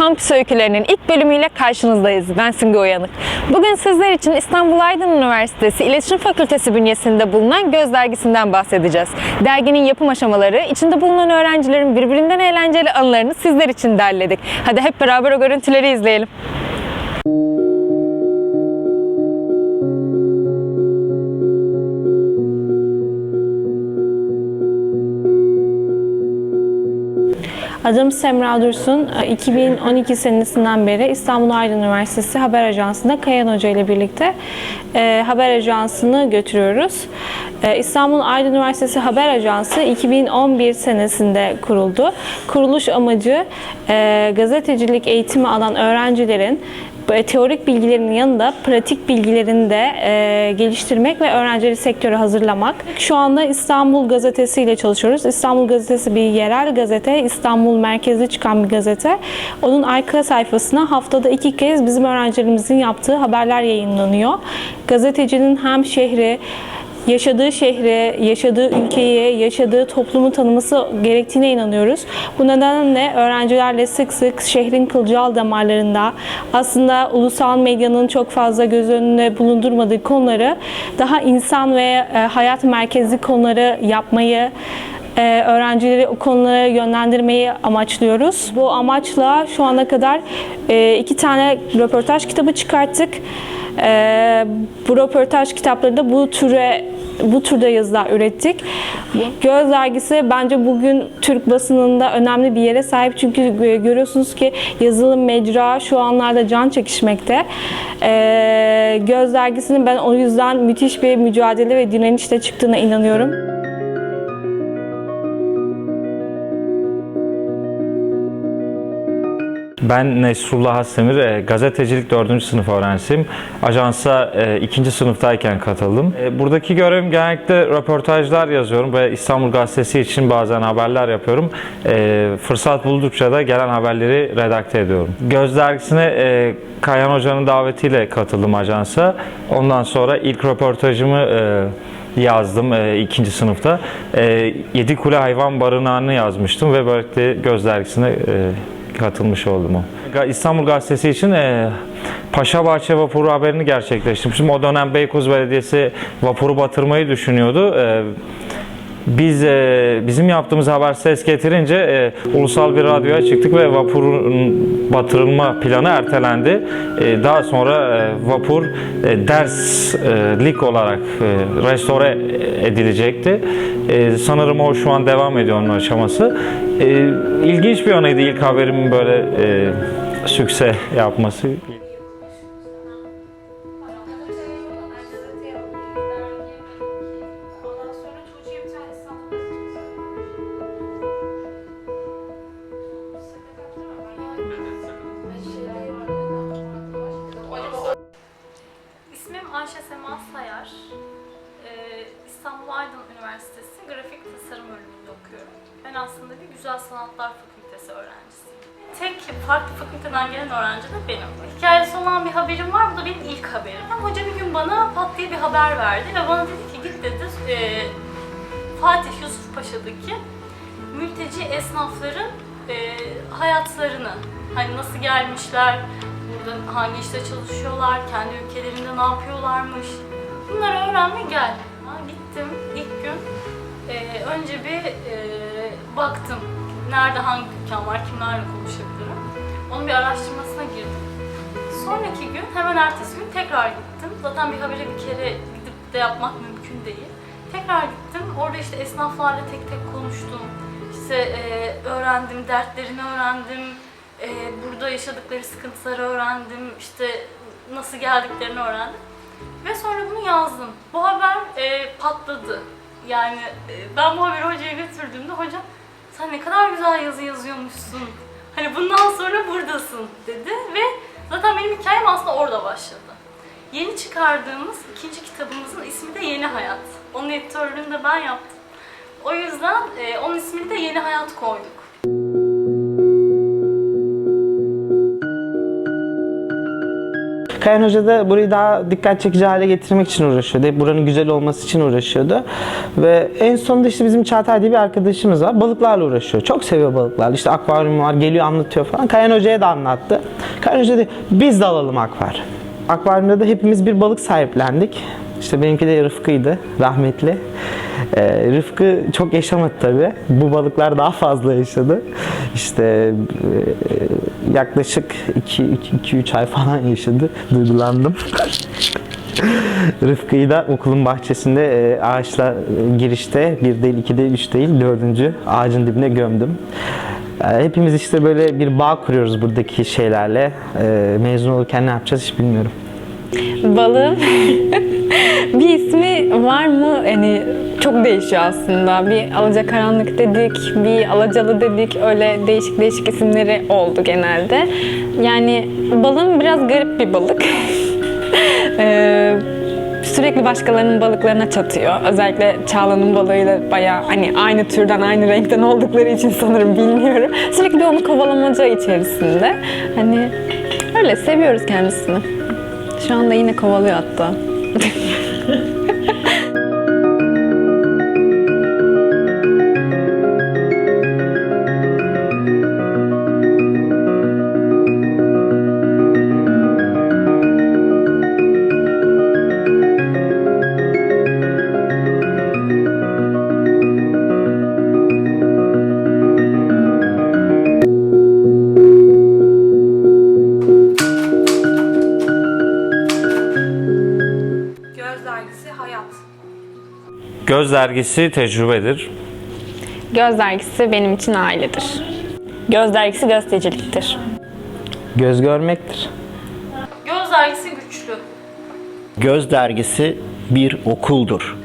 Kampüs Öykülerinin ilk bölümüyle karşınızdayız. Ben Simge Uyanık. Bugün sizler için İstanbul Aydın Üniversitesi İletişim Fakültesi bünyesinde bulunan Göz Dergisi'nden bahsedeceğiz. Derginin yapım aşamaları, içinde bulunan öğrencilerin birbirinden eğlenceli anılarını sizler için derledik. Hadi hep beraber o görüntüleri izleyelim. Adım Semra Dursun. 2012 senesinden beri İstanbul Aydın Üniversitesi Haber Ajansı'nda Kayan Hoca ile birlikte e, haber ajansını götürüyoruz. E, İstanbul Aydın Üniversitesi Haber Ajansı 2011 senesinde kuruldu. Kuruluş amacı e, gazetecilik eğitimi alan öğrencilerin e, teorik bilgilerinin yanında pratik bilgilerini de e, geliştirmek ve öğrencileri sektöre hazırlamak. Şu anda İstanbul Gazetesi ile çalışıyoruz. İstanbul Gazetesi bir yerel gazete, İstanbul merkezli çıkan bir gazete. Onun arka sayfasına haftada iki kez bizim öğrencilerimizin yaptığı haberler yayınlanıyor. Gazetecinin hem şehri, yaşadığı şehri, yaşadığı ülkeyi, yaşadığı toplumu tanıması gerektiğine inanıyoruz. Bu nedenle öğrencilerle sık sık şehrin kılcal damarlarında aslında ulusal medyanın çok fazla göz önüne bulundurmadığı konuları daha insan ve e, hayat merkezli konuları yapmayı e, öğrencileri o konulara yönlendirmeyi amaçlıyoruz. Bu amaçla şu ana kadar e, iki tane röportaj kitabı çıkarttık. E, bu röportaj kitapları da bu türe bu türde yazılar ürettik. Göz dergisi bence bugün Türk basınında önemli bir yere sahip çünkü görüyorsunuz ki yazılı mecra şu anlarda can çekişmekte. E, Göz dergisinin ben o yüzden müthiş bir mücadele ve direnişle çıktığına inanıyorum. Ben Nesrullah Hasdemir, e, gazetecilik 4. sınıf öğrencisiyim. Ajansa 2. sınıftayken katıldım. E, Buradaki görevim genellikle röportajlar yazıyorum ve İstanbul Gazetesi için bazen haberler yapıyorum. E, Fırsat buldukça da gelen haberleri redakte ediyorum. Göz Dergisi'ne e, Kayan Hoca'nın davetiyle katıldım ajansa. Ondan sonra ilk röportajımı e, yazdım e, ikinci sınıfta. E, Yedi Kule Hayvan Barınağı'nı yazmıştım ve böylelikle Göz Dergisi'ne e, katılmış oldum o. İstanbul Gazetesi için e, Paşabahçe vapuru haberini gerçekleştirmiştim. O dönem Beykoz Belediyesi vapuru batırmayı düşünüyordu. E, biz e, bizim yaptığımız haber ses getirince e, ulusal bir radyoya çıktık ve vapurun batırılma planı ertelendi. E, daha sonra e, vapur e, derslik olarak e, restore edilecekti. E, sanırım o şu an devam ediyor onun aşaması. E, ilginç bir anıydı ilk haberimin böyle e, sükse yapması. Aslında bir Güzel Sanatlar Fakültesi öğrencisiyim. Tek farklı fakülteden gelen öğrenci de benim. Hikayesi olan bir haberim var. Bu da benim ilk haberim. Hoca bir gün bana pat diye bir haber verdi ve bana dedi ki git dedi e, Fatih Yusuf Paşa'daki mülteci esnafların e, hayatlarını hani nasıl gelmişler, burada hangi işte çalışıyorlar, kendi ülkelerinde ne yapıyorlarmış. Bunları öğrenmeye gel. Ha, gittim ilk gün. e, önce bir e, baktım nerede hangi dükkan var, kimlerle konuşabilirim. Onun bir araştırmasına girdim. Sonraki gün hemen ertesi gün tekrar gittim. Zaten bir haberi bir kere gidip de yapmak mümkün değil. Tekrar gittim. Orada işte esnaflarla tek tek konuştum. İşte e, öğrendim, dertlerini öğrendim. E, burada yaşadıkları sıkıntıları öğrendim. İşte nasıl geldiklerini öğrendim. Ve sonra bunu yazdım. Bu haber e, patladı. Yani e, ben bu haberi hocaya götürdüğümde hocam sen ne kadar güzel yazı yazıyormuşsun. Hani bundan sonra buradasın dedi ve zaten benim hikayem aslında orada başladı. Yeni çıkardığımız ikinci kitabımızın ismi de Yeni Hayat. Onun editörlüğünü de ben yaptım. O yüzden e, onun ismini de Yeni Hayat koyduk. Kayan Hoca da burayı daha dikkat çekici hale getirmek için uğraşıyordu. Buranın güzel olması için uğraşıyordu. Ve en sonunda işte bizim Çağatay diye bir arkadaşımız var. Balıklarla uğraşıyor. Çok seviyor balıklarla. İşte akvaryum var, geliyor anlatıyor falan. Kayan Hoca'ya da anlattı. Kayan Hoca dedi biz de alalım akvaryum. Akvaryumda da hepimiz bir balık sahiplendik. İşte benimki de Rıfkı'ydı, rahmetli. Ee, Rıfkı çok yaşamadı tabii. Bu balıklar daha fazla yaşadı. İşte e, yaklaşık 2-3 ay falan yaşadı. Duygulandım. Rıfkı'yı da okulun bahçesinde e, ağaçla e, girişte bir değil, iki değil, üç değil, dördüncü ağacın dibine gömdüm. E, Hepimiz işte böyle bir bağ kuruyoruz buradaki şeylerle. E, Mezun olurken ne yapacağız hiç bilmiyorum. Balığın bir ismi var mı? Yani çok değişiyor aslında. Bir alacakaranlık dedik, bir alacalı dedik. Öyle değişik değişik isimleri oldu genelde. Yani balığın biraz garip bir balık. Ee, sürekli başkalarının balıklarına çatıyor. Özellikle Çağla'nın balığıyla bayağı hani aynı türden, aynı renkten oldukları için sanırım bilmiyorum. Sürekli onu kovalamaca içerisinde. Hani öyle seviyoruz kendisini. Şu anda yine kovalıyor hatta. Dergisi Hayat. Göz dergisi tecrübedir. Göz dergisi benim için ailedir. Göz dergisi gazeteciliktir. Göz görmektir. Göz dergisi güçlü. Göz dergisi bir okuldur.